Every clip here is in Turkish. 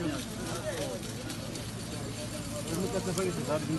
Önlük kasaba gittik abi. Dün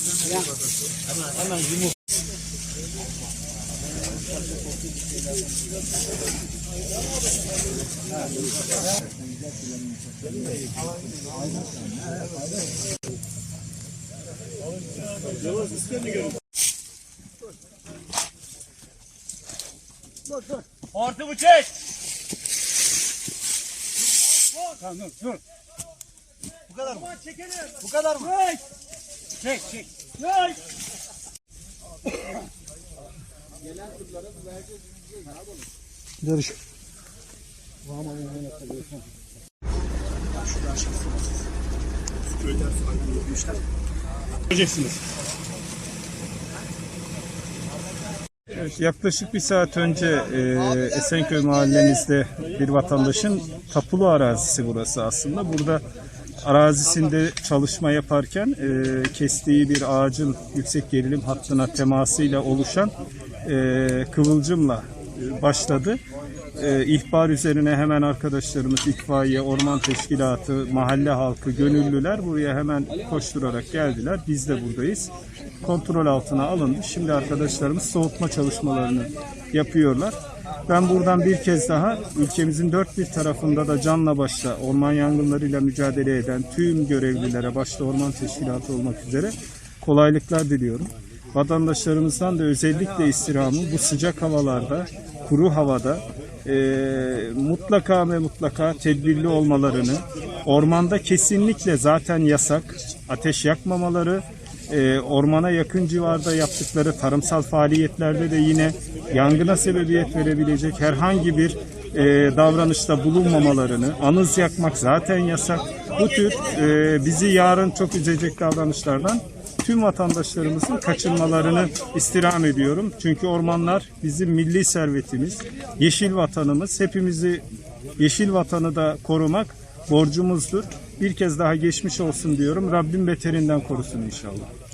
Hemen, hemen yumruk. Hortumu çek. Tamam dur. Bu kadar mı? Çekelim. Bu kadar mı? Çek çek. Çek. Görüş. Göreceksiniz. Evet, yaklaşık bir saat önce e, Esenköy mahallemizde bir vatandaşın tapulu arazisi burası aslında. Burada arazisinde çalışma yaparken e, kestiği bir ağacın yüksek gerilim hattına temasıyla oluşan e, kıvılcımla e, başladı. E, ihbar üzerine hemen arkadaşlarımız itfaiye, orman teşkilatı, mahalle halkı, gönüllüler buraya hemen koşturarak geldiler. Biz de buradayız. Kontrol altına alındı. Şimdi arkadaşlarımız soğutma çalışmalarını yapıyorlar. Ben buradan bir kez daha ülkemizin dört bir tarafında da canla başla orman yangınlarıyla mücadele eden tüm görevlilere başta orman teşkilatı olmak üzere kolaylıklar diliyorum. Vatandaşlarımızdan da özellikle istirhamı bu sıcak havalarda, kuru havada e, mutlaka ve mutlaka tedbirli olmalarını, ormanda kesinlikle zaten yasak, ateş yakmamaları, e, ormana yakın civarda yaptıkları tarımsal faaliyetlerde de yine yangına sebebiyet verebilecek herhangi bir e, davranışta bulunmamalarını, anız yakmak zaten yasak. Bu tür e, bizi yarın çok üzecek davranışlardan tüm vatandaşlarımızın kaçınmalarını istirham ediyorum. Çünkü ormanlar bizim milli servetimiz, yeşil vatanımız. Hepimizi yeşil vatanı da korumak borcumuzdur. Bir kez daha geçmiş olsun diyorum. Rabbim beterinden korusun inşallah.